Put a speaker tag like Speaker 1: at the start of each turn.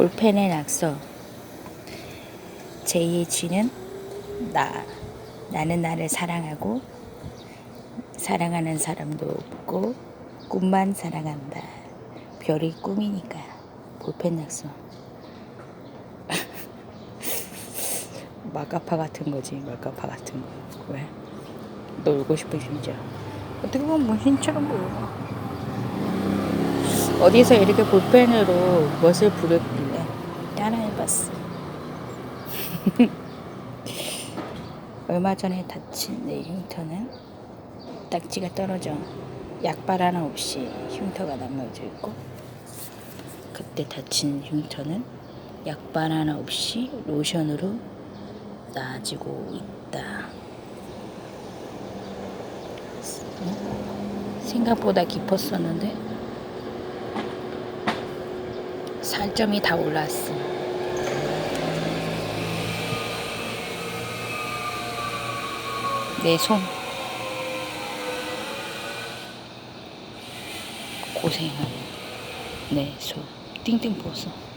Speaker 1: 볼펜의 낙서. JH는 나 나는 나를 사랑하고 사랑하는 사람도 없고 꿈만 사랑한다. 별이 꿈이니까 볼펜 낙서. 마카파 같은 거지 마카파 같은 거. 왜? 놀고 싶어 진짜 어떻게 보면 문신처럼 보여. 어디서 이렇게 볼펜으로 무엇을 부르길래 따라해봤어. 얼마 전에 다친 내 흉터는 딱지가 떨어져 약발 하나 없이 흉터가 남겨져 있고 그때 다친 흉터는 약발 하나 없이 로션으로 나아지고 있다. 생각보다 깊었었는데 살점이 다 올랐어. 내 손. 고생하는 내 손. 띵띵 부었어.